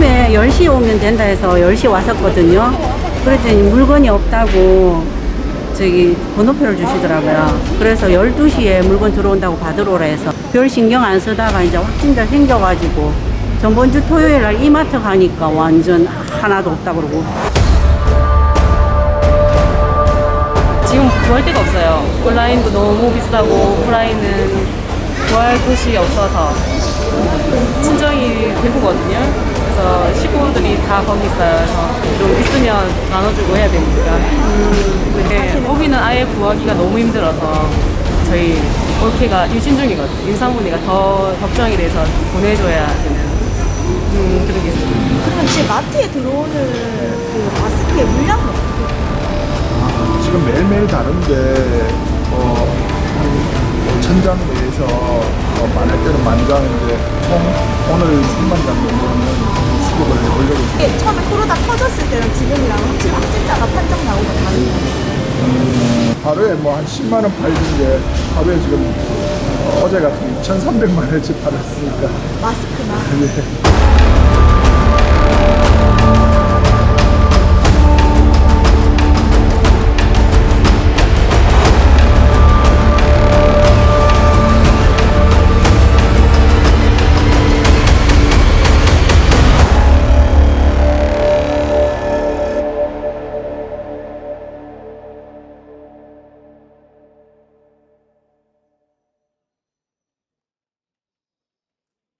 10시에 오면 된다 해서 10시에 왔었거든요. 그랬더니 물건이 없다고 저기 번호표를 주시더라고요. 그래서 12시에 물건 들어온다고 받으러 오라 해서 별 신경 안 쓰다가 이제 확진자 생겨가지고 전번주 토요일 날 이마트 가니까 완전 하나도 없다 그러고 지금 구할 데가 없어요. 온라인도 너무 비싸고 오프라인은 구할 곳이 없어서 친정이 대구거든요. 그래서 식구들이 다 거기 있어요. 그래서 좀 있으면 나눠주고 해야 되니까. 근데 거기는 아예 구하기가 너무 힘들어서 저희 올케가 유신 중이거든요. 임산부니까 더 걱정이 돼서 보내줘야 되는 음, 그런 게 있어요. 그럼 지금 마트에 들어오는 그 마스크의 물량은 어떻게 돼요? 지금 매일매일 다른데 어, 한 5천 장 내에서 어, 많을 때는 만 장인데 총 오늘 3만 장 정도는 해보려고 있습니다. 이게 처음에 코로나 터졌을 때랑 지금이랑 확실히 확진자가 판정 나오고 다르네요. 하루에 뭐 한 10만 원 팔던 게 하루에 지금 어, 어제 같은 2,300만 원치 팔았으니까 마스크나. 예.